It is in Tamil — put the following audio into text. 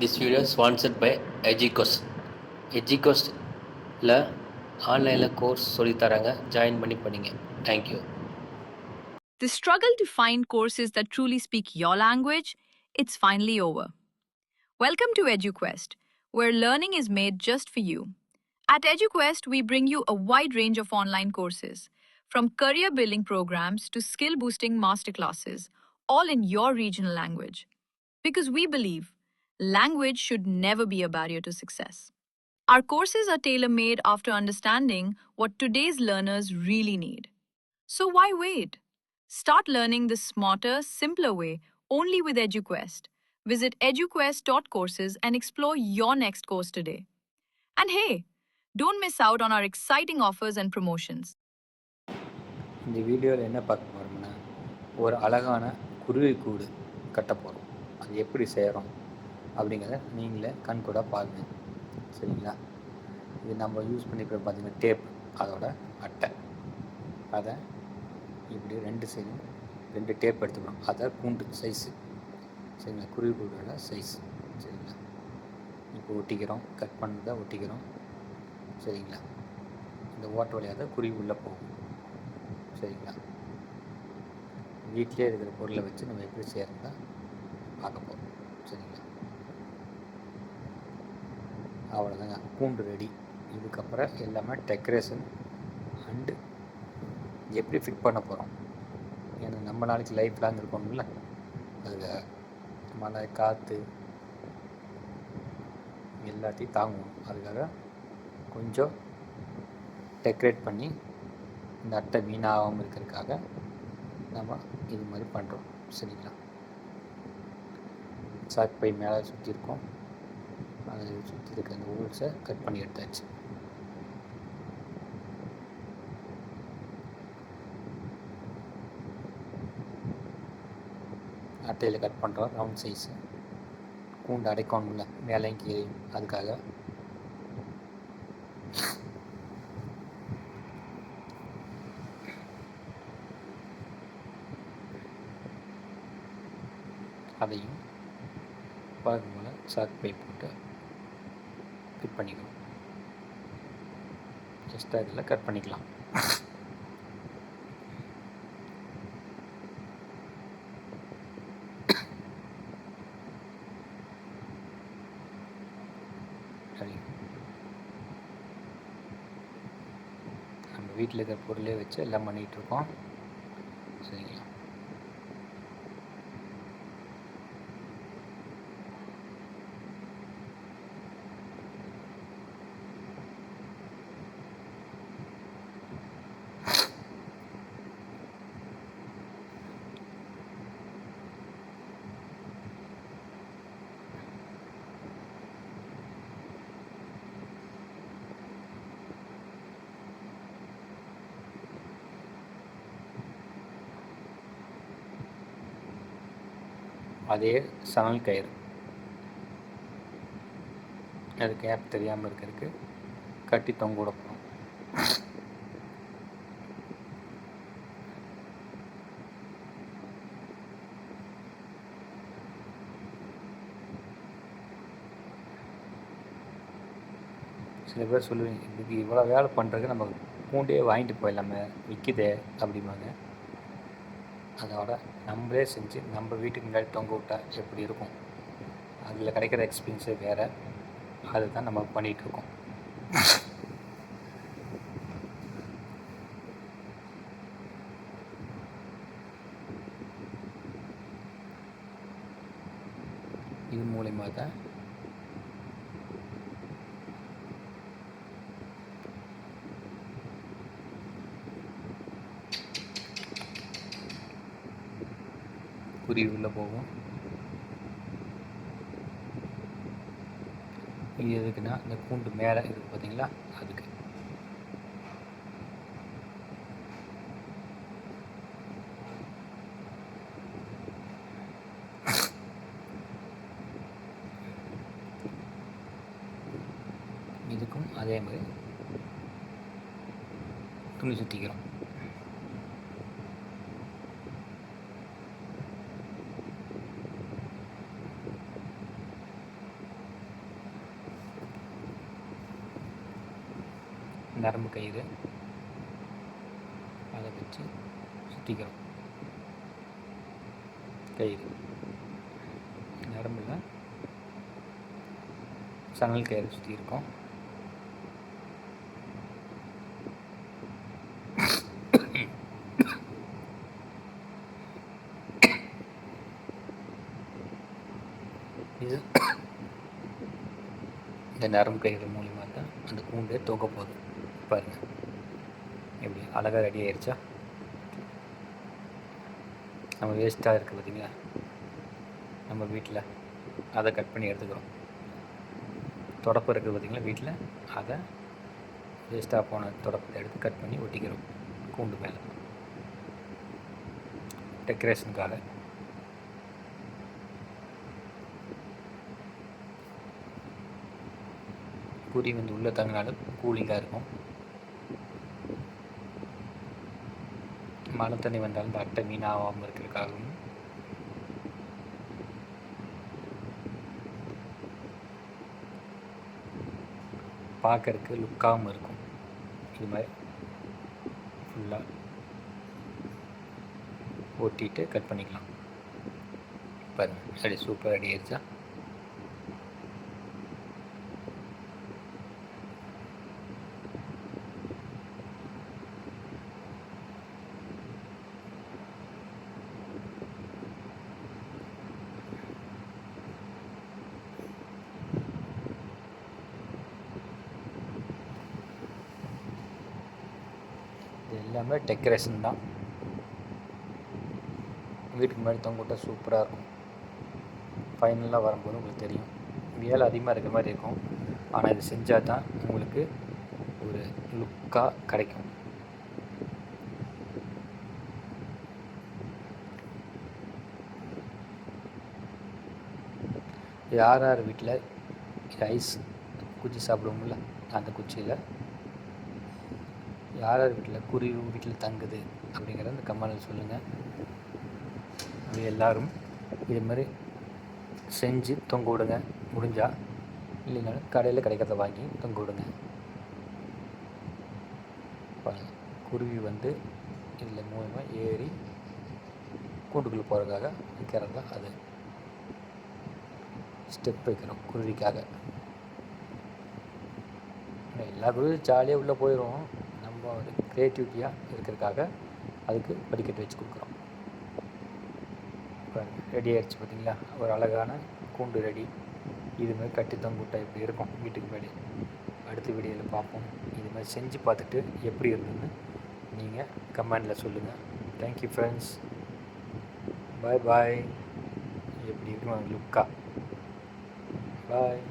This video is sponsored by Educost. Educost-ல ஆன்லைனில் கோர்ஸ் சொல்லித்தராங்க ஜாயின் பண்ணி படிங்க thank you The struggle to find courses that truly speak your language, it's finally over. Welcome to EduQuest, where learning is made just for you. At EduQuest, we bring you a wide range of online courses, from career building programs to skill boosting masterclasses, all in your regional language. Because we believe language should never be a barrier to success. Our courses are tailor made after understanding what today's learners really need. So why wait? Start learning the smarter, simpler way only with EduQuest. Visit eduquest.courses and explore your next course today. And hey, don't miss out on our exciting offers and promotions. இந்த வீடியோவில் என்ன பார்க்க போகிறோம்னா ஒரு அழகான குருவி கூடு கட்ட போகிறோம் அது எப்படி செய்கிறோம் அப்படிங்கிறத நீங்களே கண் கூட பாருங்கள் சரிங்களா? இது நம்ம யூஸ் பண்ணிக்கிற பார்த்தீங்கன்னா டேப் அதோட அட்டை. அதை இப்படி ரெண்டு சைடும் ரெண்டு டேப் எடுத்துக்கணும். அதை கூண்டு சைஸு சரிங்களா? குருவி கூடோட சைஸ் சரிங்களா? இப்போ ஒட்டிக்கிறோம். கட் பண்ணதை ஒட்டிக்கிறோம். சரிங்களா? இந்த ஓட்ட வழியாக தான் குருவி உள்ளே போகும். சரிங்களா? வீட்டிலே இருக்கிற பொருளை வச்சு நம்ம எப்படி செய்யறதா பார்க்க போகிறோம் சரிங்களா? அவ்வளோதாங்க பூண்டு ரெடி இதுக்கப்புறம் எல்லாமே டெக்கரேஷன் அண்டு எப்படி ஃபிட் பண்ண போகிறோம் ஏன்னா நம்ம நாளைக்கு லைஃப் லாங் இருக்கணும்ல. அதில் மழை காற்று எல்லாத்தையும் தாங்குவோம். அதுக்காக கொஞ்சம் டெக்கரேட் பண்ணி இந்த அட்டை வீணாகாமல் இருக்கிறதுக்காக நம்ம இது மாதிரி பண்ணுறோம் சரிங்களா? சாக் பை மேலே சுற்றிருக்கோம் அதை சுற்றி இருக்கிற அந்த ஹோல்ஸை கட் பண்ணி எடுத்தாச்சு. அட்டையில் கட் பண்ணுறோம் ரவுண்ட் சைஸ் கூண்டு அடைக்கணும்ல மேலேயும் கீழே அதுக்காக அதையும் வழக்கம் போல் சாக் பை போட்டு ஃபிட் பண்ணிக்கணும் எக்ஸ்ட்ரா இதில் கட் பண்ணிக்கலாம். சரி நம்ம வீட்டில் இருக்கிற பொருளே வச்சு எல்லாம் பண்ணிகிட்ருக்கோம் சரிங்களா? அதே சணல் கயிறு. அது கேப் தெரியாமல் இருக்கிறதுக்கு கட்டி தொங்க விட போகிறோம் சில பேர் சொல்லுவீங்க இதுக்கு இவ்வளோ வேலை பண்ணுறதுக்கு நம்ம பூண்டே வாங்கிட்டு போயிடலாமே விற்கிதே அப்படிம்பாங்க. அதோட நம்மளே செஞ்சு நம்ம வீட்டுக்கு முன்னாடி தொங்க விட்டா எப்படி இருக்கும்? அதில் கிடைக்கிற எக்ஸ்பீரியன்ஸே வேறு. அதுதான் நம்ம பண்ணிகிட்ருக்கோம் இது மூலிமா தான் குருவி உள்ளே போகும். இது எதுக்குன்னா இந்த கூண்டு மேலே இருக்கு பார்த்தீங்களா அதுக்கு. இதுக்கும் அதே மாதிரி. துணி சுற்றிக்கிறோம் நரம்பு கயிறு அதை வச்சு சுற்றிக்கிறோம் கயிறு நரம்பில் சணல் கயிறு சுற்றி இருக்கோம். இது. இந்த நரம்பு கயிறு மூலிமா தான் அந்த கூண்டு தொங்க போகுது. பாருங்க. எப்படி அழகாக ரெடி ஆயிடுச்சா நம்ம வேஸ்ட்டாக இருக்குது பார்த்தீங்களா நம்ம வீட்டில் அதை கட் பண்ணி எடுத்துக்கிறோம். தொடப்பு இருக்குது பார்த்தீங்களா வீட்டில் அதை வேஸ்ட்டாக போன தொடப்பத்தை எடுத்து கட் பண்ணி ஒட்டிக்கிறோம். கூண்டு மேலே. டெக்கரேஷனுக்காக பூரி வந்து உள்ளே தங்கினாலும் கூலிங்காக இருக்கும். மழை தண்ணி வந்தாலும் இந்த அட்டை மீனாகாமல் இருக்கிறதுக்காகவும். பார்க்கறதுக்கு லுக்காகவும் இருக்கும். இது மாதிரி ஃபுல்லாக ஓட்டிட்டு கட் பண்ணிக்கலாம். பாருங்க ரெடி சூப்பர் அடி ஆயிடுச்சா இது எல்லாமே டெக்கரேஷன் தான். வீட்டுக்கு முன்னாடி தொங்கிட்ட சூப்பராக இருக்கும். ஃபைனலாக வரும்போது உங்களுக்கு தெரியும். வேலை அதிகமாக இருக்கிற மாதிரி இருக்கும். ஆனால் இது செஞ்சால் தான் உங்களுக்கு ஒரு லுக்காக கிடைக்கும். யார் யார் வீட்டில் ஐஸ் குச்சி சாப்பிடுவோம்ல? அந்த குச்சியில் யார் யார் வீட்டில் குருவி வீட்டில் தங்குது அப்படிங்கிறத அந்த கமெண்டில் சொல்லுங்கள் அது எல்லோரும் இது மாதிரி செஞ்சு தொங்க விடுங்க. முடிஞ்சா இல்லைனாலும் கடையில் கிடைக்கிறத வாங்கி தொங்க விடுங்க. குருவி வந்து இதில் மூலமாக ஏறி கூட்டுக்குள்ளே போகிறதுக்காக வைக்கிறது தான் அது. ஸ்டெப் வைக்கிறோம் குருவிக்காக. எல்லா குருவியும் ஜாலியாக உள்ளே போயிடும் ரொம்ப ஒரு க்ரியேட்டிவிட்டியாக இருக்கிறதுக்காக அதுக்கு படிக்கட்டு வச்சு கொடுக்குறோம். ரெடி ஆகிடுச்சு பார்த்தீங்களா? ஒரு அழகான கூண்டு ரெடி இது மாதிரி கட்டி தொங்குட்டா இப்படி இருக்கும். வீட்டுக்கு முன்னாடி. அடுத்த வீடியோவில் பார்ப்போம். இது மாதிரி செஞ்சு பார்த்துட்டு எப்படி இருந்ததுன்னு நீங்கள் கமெண்டில் சொல்லுங்கள் தேங்க்யூ ஃப்ரெண்ட்ஸ் பாய் பாய் எப்படி இருக்கும் லுக்கா. பாய்